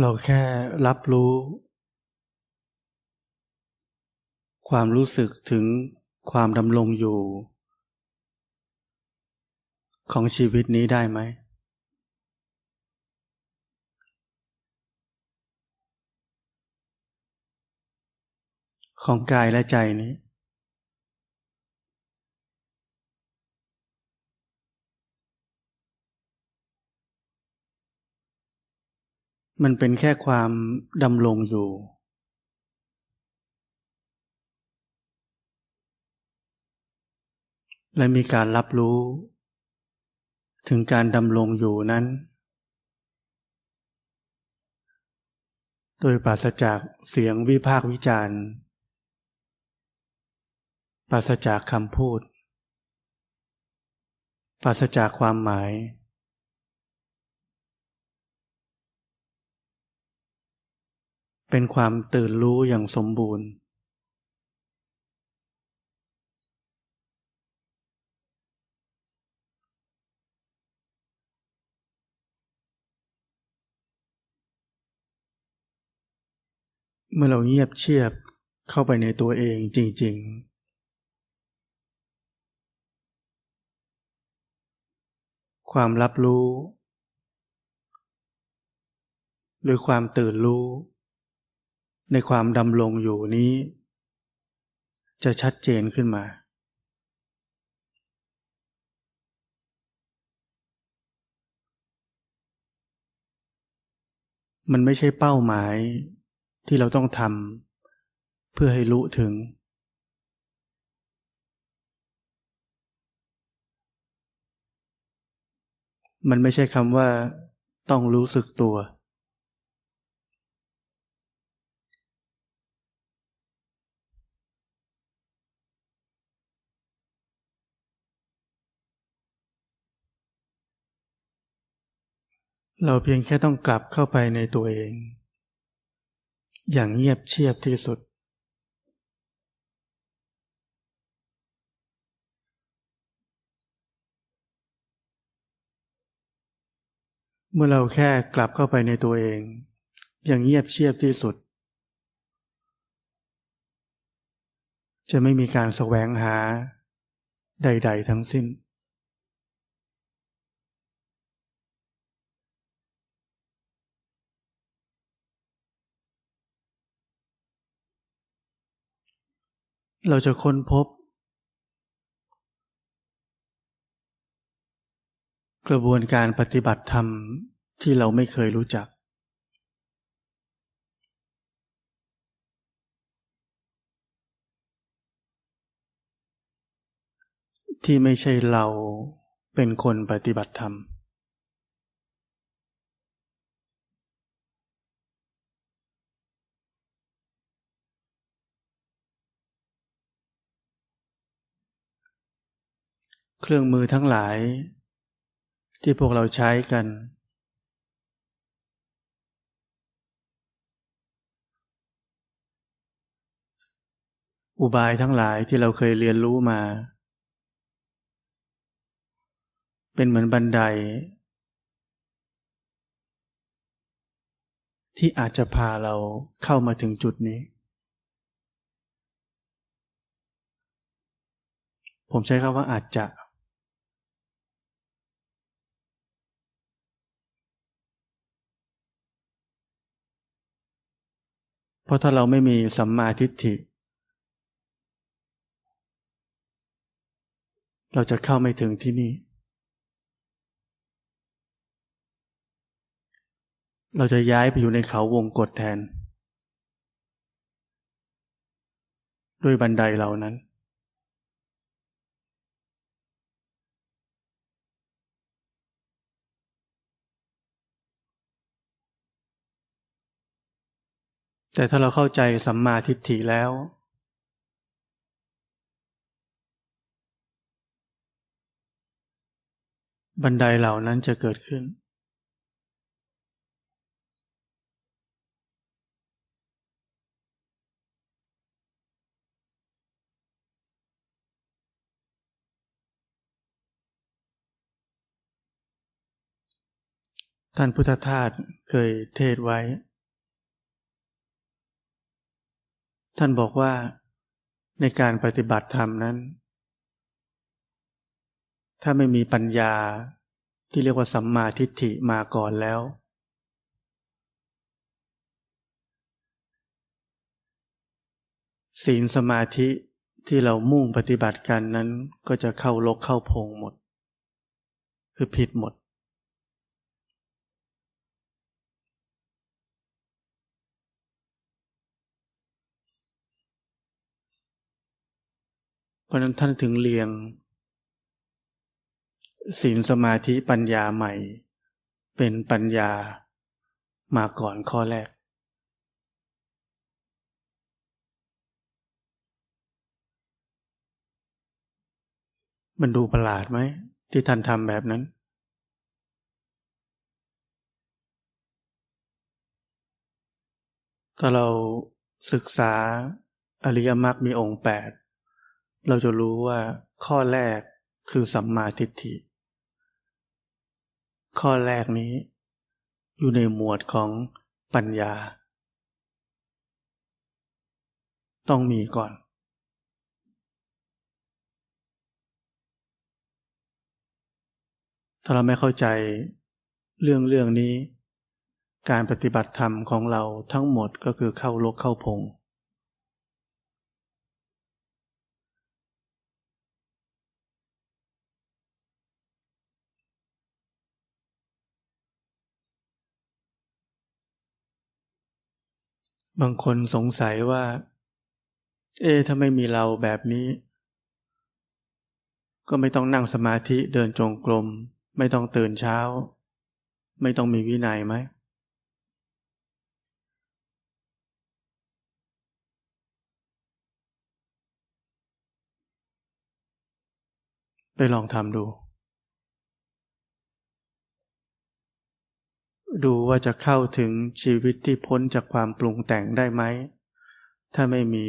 เราแค่รับรู้ ความรู้สึกถึงความดำรงอยู่ ของชีวิตนี้ได้ไหม ของกายและใจนี้ มันเป็นแค่ความดำรงอยู่ และมีการรับรู้ ถึงการดำรงอยู่นั้น โดยปราศจากเสียงวิพากวิจารณ์ปราศจากคำพูด ปราศจากความหมาย เป็นความตื่นรู้อย่างสมบูรณ์ เมื่อเราเงียบเชียบเข้าไปในตัวเองจริง ๆความรับรู้ หรือความตื่นรู้ ในความดำรงอยู่นี้ จะชัดเจนขึ้นมา มันไม่ใช่เป้าหมายที่เราต้องทำเพื่อให้รู้ถึง มันไม่ใช่คำว่าต้องรู้สึกตัว เราเพียงแค่ต้องกลับเข้าไปในตัวเอง อย่างเงียบเชียบที่สุด เมื่อเราแค่กลับเข้าไปในตัวเอง อย่างเงียบเชียบที่สุด จะไม่มีการแสวงหาใด ๆ ทั้งสิ้น เราจะค้นพบ กระบวนการปฏิบัติธรรมที่เราไม่เคยรู้จัก ที่ไม่ใช่เราเป็นคนปฏิบัติธรรม เครื่องมือทั้งหลาย ที่พวกเราใช้กัน อุบายทั้งหลายที่เราเคยเรียนรู้มา เป็นเหมือนบันได ที่อาจจะพาเราเข้ามาถึงจุดนี้ผมใช้คำว่าอาจจะ เพราะถ้าเราไม่มีสัมมาทิฏฐิ เราจะเข้าไม่ถึงที่นี่ เราจะย้ายไปอยู่ในเขาวงกฏแทน ด้วยบันไดเหล่านั้น แต่ถ้าเราเข้าใจสัมมาทิฏฐิแล้ว บันไดเหล่านั้นจะเกิดขึ้น ท่านพุทธทาสเคยเทศไว้ ท่านบอกว่าในการปฏิบัติธรรมนั้น ถ้าไม่มีปัญญาที่เรียกว่าสัมมาทิฏฐิมาก่อนแล้ว ศีลสมาธิที่เรามุ่งปฏิบัติกันนั้นก็จะเข้าลกเข้าพงหมด คือผิดหมด ราะนั้นท่านถึงเรียงศีลสมาธิปัญญาใหม่ เป็นปัญญามาก่อนข้อแรก มันดูประหลาดไหม ที่ท่านทำแบบนั้น ถ้าเราศึกษาอริยมรรคมีองค์แปด เราจะรู้ว่าข้อแรกคือสัมมาทิฏฐิ ข้อแรกนี้อยู่ในหมวดของปัญญา ต้องมีก่อน ถ้าเราไม่เข้าใจเรื่องเรื่องนี้ การปฏิบัติธรรมของเราทั้งหมดก็คือเข้าลกเข้าพง บางคนสงสัยว่า เอ๊ถ้าไม่มีเราแบบนี้ ก็ไม่ต้องนั่งสมาธิเดินจงกรมไม่ต้องตื่นเช้า ไม่ต้องมีวินัยไหม ไปลองทำดู ดูว่าจะเข้าถึงชีวิตที่พ้นจากความปรุงแต่งได้ไหม ถ้าไม่มี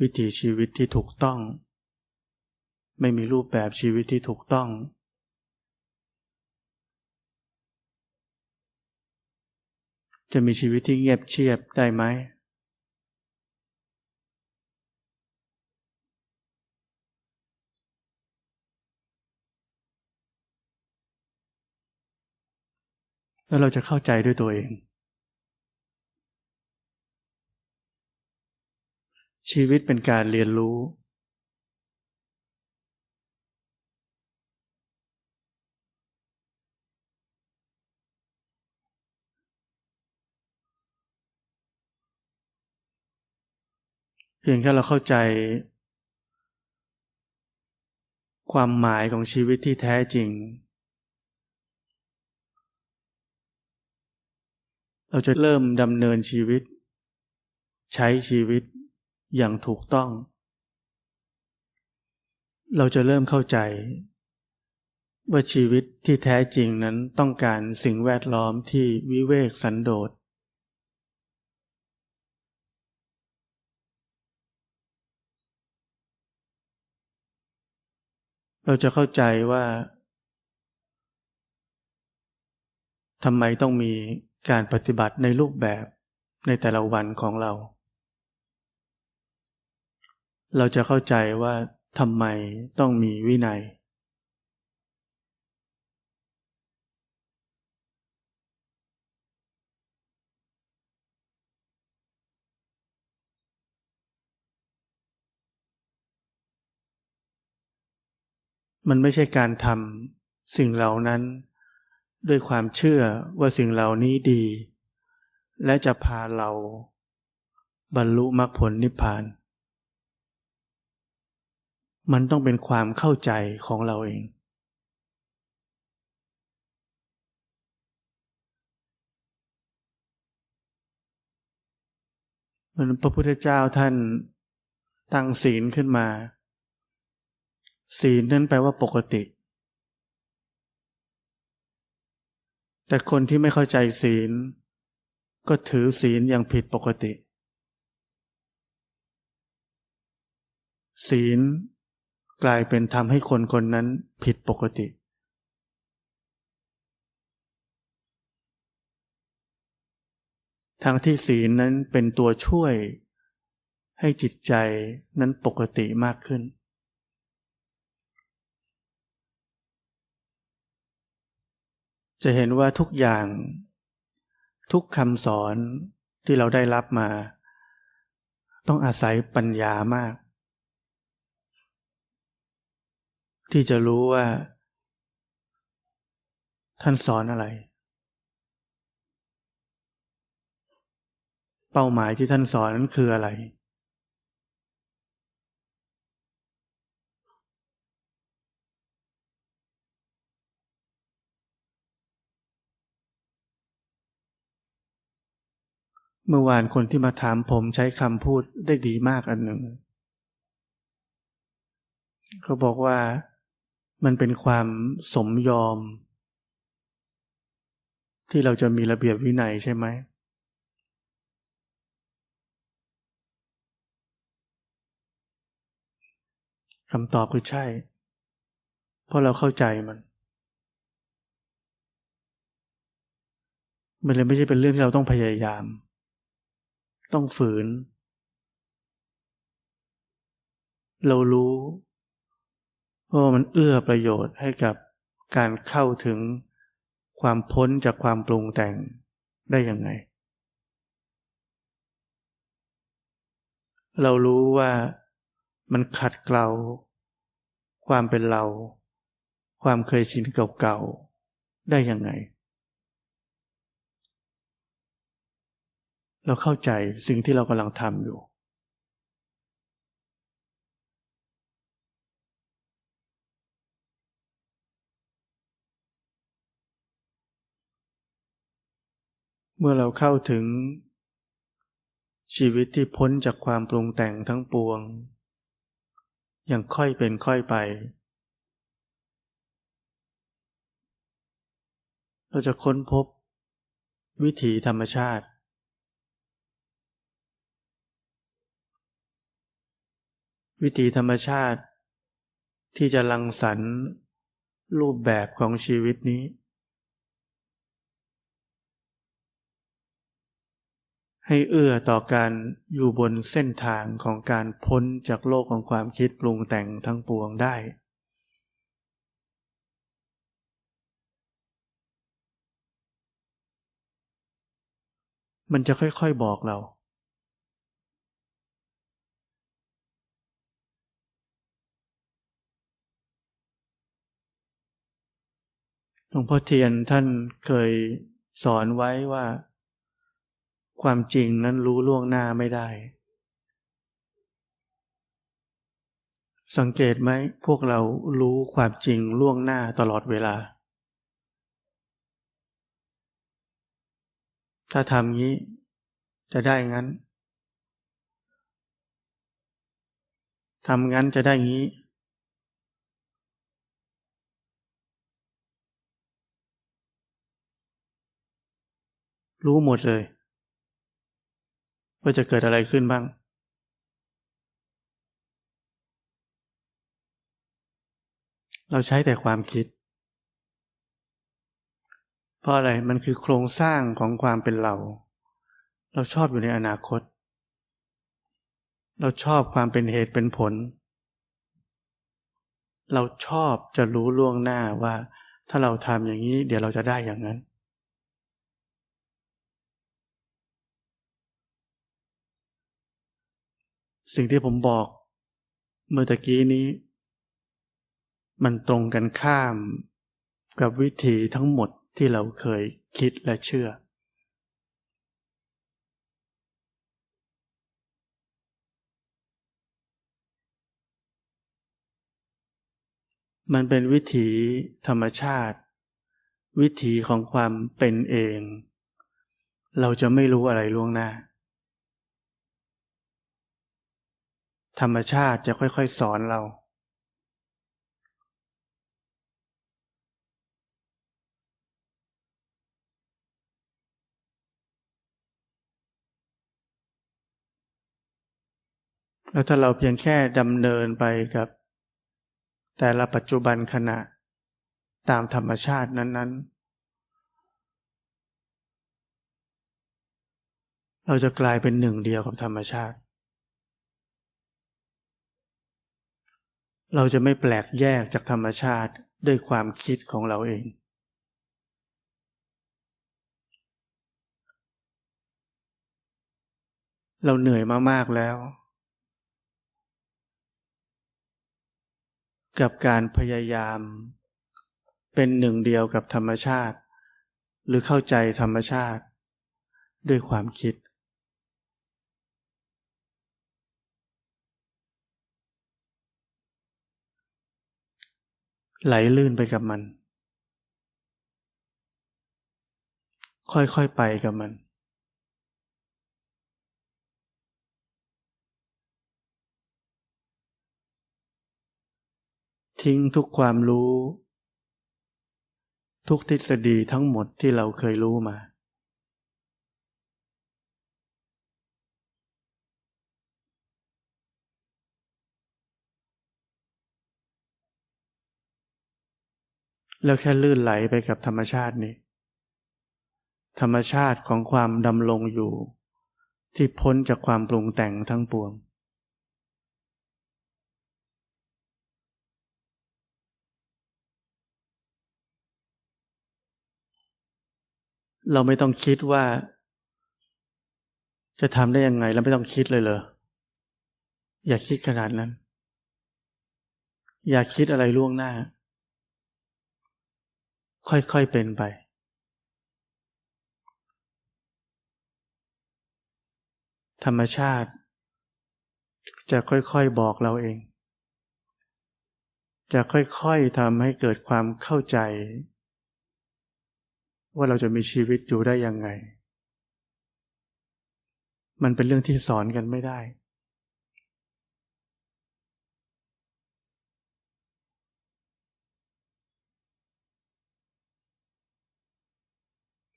วิถีชีวิตที่ถูกต้อง ไม่มีรูปแบบชีวิตที่ถูกต้อง จะมีชีวิตที่เงียบเชียบได้ไหม แล้วเราจะเข้าใจด้วยตัวเอง ชีวิตเป็นการเรียนรู้ เพียงแค่เราเข้าใจ ความหมายของชีวิตที่แท้จริง เราจะเริ่มดำเนินชีวิต ใช้ชีวิตอย่างถูกต้อง เราจะเริ่มเข้าใจ ว่าชีวิตที่แท้จริงนั้นต้องการสิ่งแวดล้อมที่วิเวกสันโดษเราจะเข้าใจว่าทำไมต้องมี การปฏิบัติในรูปแบบในแต่ละวันของเรา เราจะเข้าใจว่าทำไมต้องมีวินัย มันไม่ใช่การทำสิ่งเหล่านั้น ด้วยความเชื่อว่าสิ่งเหล่านี้ดี และจะพาเราบรรลุมรรคผลนิพพาน มันต้องเป็นความเข้าใจของเราเอง มันพระพุทธเจ้าท่านตั้งศีลขึ้นมา ศีลนั้นแปลว่าปกติ แต่คนที่ไม่เข้าใจศีล ก็ถือศีลอย่างผิดปกติ ศีลกลายเป็นทำให้คนคนนั้นผิดปกติทางที่ศีลนั้นเป็นตัวช่วยให้จิตใจนั้นปกติมากขึ้น จะเห็นว่าทุกอย่าง ทุกคำสอนที่เราได้รับมา ต้องอาศัยปัญญามาก ที่จะรู้ว่า ท่านสอนอะไร เป้าหมายที่ท่านสอนนั้นคืออะไร เมื่อวานคนที่มาถามผมใช้คำพูดได้ดีมากอันหนึ่งเขาบอกว่ามันเป็นความสมยอม ที่เราจะมีระเบียบวินัยใช่ไหม คำตอบคือใช่ เพราะเราเข้าใจมัน มันเลยไม่ใช่เป็นเรื่องที่เราต้องพยายาม ต้องฝืน เรารู้ว่ามันเอื้อประโยชน์ให้กับการเข้าถึงความพ้นจากความปรุงแต่งได้ยังไง เรารู้ว่ามันขัดเกลาความเป็นเรา ความเคยชินเก่าๆ ได้ยังไง เราเข้าใจสิ่งที่เรากำลังทำอยู่ เมื่อเราเข้าถึง ชีวิตที่พ้นจากความปรุงแต่งทั้งปวง อย่างค่อยเป็นค่อยไป เราจะค้นพบวิถีธรรมชาติ วิถีธรรมชาติ ที่จะลังสรรค์รูปแบบของชีวิตนี้ ให้เอื้อต่อการอยู่บนเส้นทางของการพ้นจากโลกของความคิดปรุงแต่งทั้งปวงได้ มันจะค่อยๆบอกเรา หลวงพ่อเทียนท่านเคยสอนไว้ว่า ความจริงนั้นรู้ล่วงหน้าไม่ได้ สังเกตไหมพวกเรารู้ความจริงล่วงหน้าตลอดเวลา ถ้าทำงี้จะได้งั้นทำงั้นจะได้งี้ รู้หมดเลย ว่าจะเกิดอะไรขึ้นบ้าง เราใช้แต่ความคิด เพราะอะไรมันคือโครงสร้างของความเป็นเรา เราชอบอยู่ในอนาคต เราชอบความเป็นเหตุเป็นผล เราชอบจะรู้ล่วงหน้าว่าถ้าเราทำอย่างนี้ เดี๋ยวเราจะได้อย่างนั้น สิ่งที่ผมบอก เมื่อตะกี้นี้ มันตรงกันข้ามกับวิธีทั้งหมดที่เราเคยคิดและเชื่อ มันเป็นวิถีธรรมชาติ วิถีของความเป็นเอง เราจะไม่รู้อะไรล่วงหน้า ธรรมชาติจะค่อยๆสอนเรา แล้วถ้าเราเพียงแค่ดำเนินไปกับ แต่ละปัจจุบันขณะตามธรรมชาตินั้นๆ เราจะกลายเป็นหนึ่งเดียวกับธรรมชาติ เราจะไม่แปลกแยกจากธรรมชาติด้วยความคิดของเราเอง เราเหนื่อยมากๆแล้ว กับการพยายาม เป็นหนึ่งเดียวกับธรรมชาติ หรือเข้าใจธรรมชาติ ด้วยความคิด ไหลลื่นไปกับมัน ค่อยๆไปกับมัน ทิ้งทุกความรู้ ทุกทฤษฎีทั้งหมดที่เราเคยรู้มา แล้วแค่ลื่นไหลไปกับธรรมชาตินี้ ธรรมชาติของความดำรงอยู่ ที่พ้นจากความปรุงแต่งทั้งปวง เราไม่ต้องคิดว่า จะทำได้ยังไงแล้วไม่ต้องคิดเลยเหรอ อย่าคิดขนาดนั้น อย่าคิดอะไรล่วงหน้า ค่อยๆเป็นไป ธรรมชาติ จะค่อยๆบอกเราเอง จะค่อยๆทำให้เกิดความเข้าใจ ว่าเราจะมีชีวิตอยู่ได้ยังไง มันเป็นเรื่องที่สอนกันไม่ได้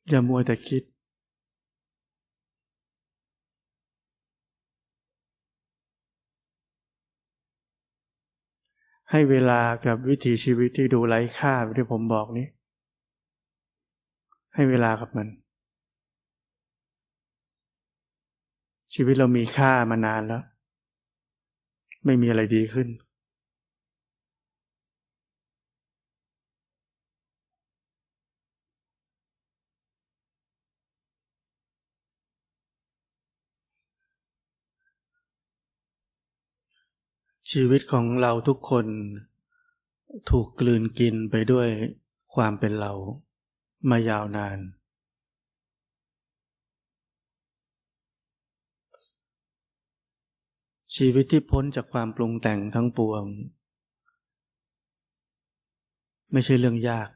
อย่ามัวแต่คิด ให้เวลากับวิถีชีวิตที่ดูไร้ค่าที่ผมบอกนี้ ให้เวลากับมัน ชีวิตเรามีค่ามานานแล้ว ไม่มีอะไรดีขึ้น ชีวิตของเราทุกคนถูกกลืนกินไปด้วยความเป็นเรามายาวนาน ชีวิตที่พ้นจากความปรุงแต่งทั้งปวง ไม่ใช่เรื่องยาก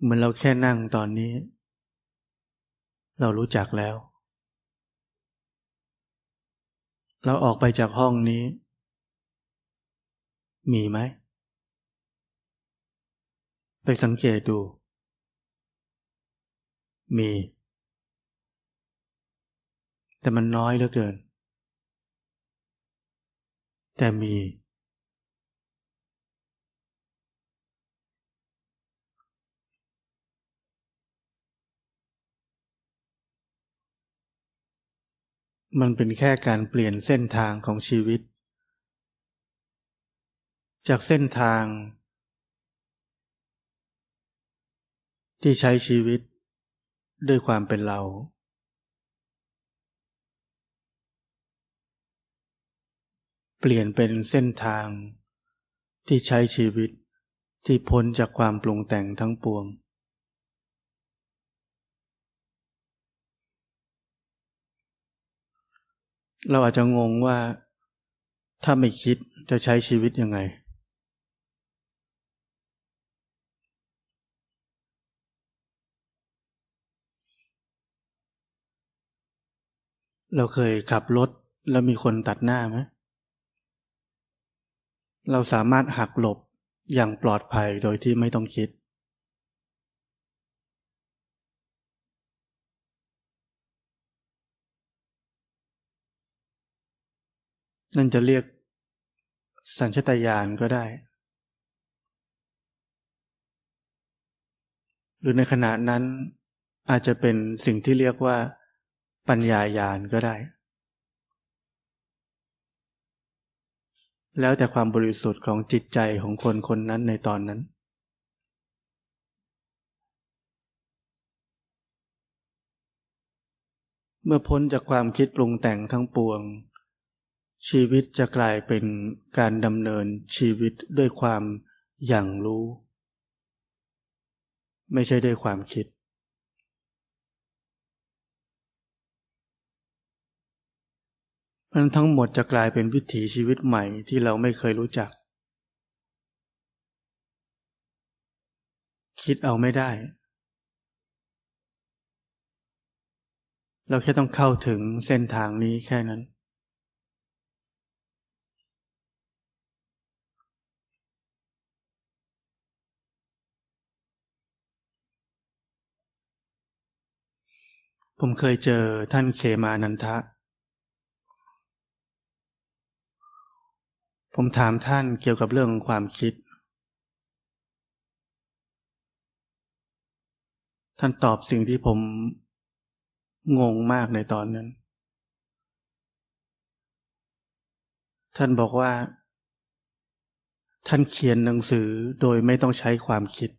เหมือนเราแค่นั่งตอนนี้ เรารู้จักแล้ว เราออกไปจากห้องนี้ มีไหม ไปสังเกตดู มี แต่มันน้อยเหลือเกิน แต่มี มันเป็นแค่การเปลี่ยนเส้นทางของชีวิต จากเส้นทาง ที่ใช้ชีวิตด้วยความเป็นเรา เปลี่ยนเป็นเส้นทางที่ใช้ชีวิตที่พ้นจากความปรุงแต่งทั้งปวง เราอาจจะงงว่าถ้าไม่คิดจะใช้ชีวิตยังไง เราเคยขับรถแล้วมีคนตัดหน้าไหมเราสามารถหักหลบอย่างปลอดภัยโดยที่ไม่ต้องคิด นั่นจะเรียกสัญชตาตญาณก็ได้ หรือในขณะนั้นอาจจะเป็นสิ่งที่เรียกว่า ปัญญายาณก็ได้ แล้วแต่ความบริสุทธิ์ของจิตใจของคนคนนั้นในตอนนั้น เมื่อพ้นจากความคิดปรุงแต่งทั้งปวง ชีวิตจะกลายเป็นการดำเนินชีวิตด้วยความอย่างรู้ ไม่ใช่ด้วยความคิด มันทั้งหมดจะกลายเป็นวิถีชีวิตใหม่ที่เราไม่เคยรู้จัก คิดเอาไม่ได้ เราแค่ต้องเข้าถึงเส้นทางนี้แค่นั้น ผมเคยเจอท่านเคมานันทะ ผมถามท่านเกี่ยวกับเรื่องความคิด ท่านตอบสิ่งที่ผมงงมากในตอนนั้น ท่านบอกว่า ท่านเขียนหนังสือโดยไม่ต้องใช้ความคิด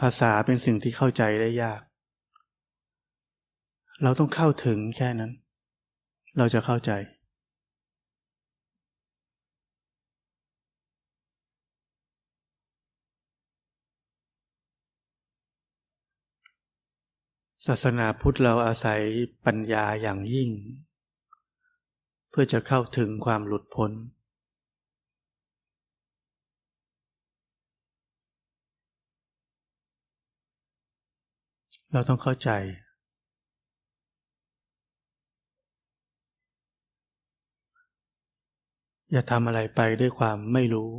ภาษาเป็นสิ่งที่เข้าใจได้ยาก เราต้องเข้าถึงแค่นั้น เราจะเข้าใจ ศาสนาพุทธเราอาศัยปัญญาอย่างยิ่ง เพื่อจะเข้าถึงความหลุดพ้น เราต้องเข้าใจ อย่าทำอะไรไปด้วยความไม่รู้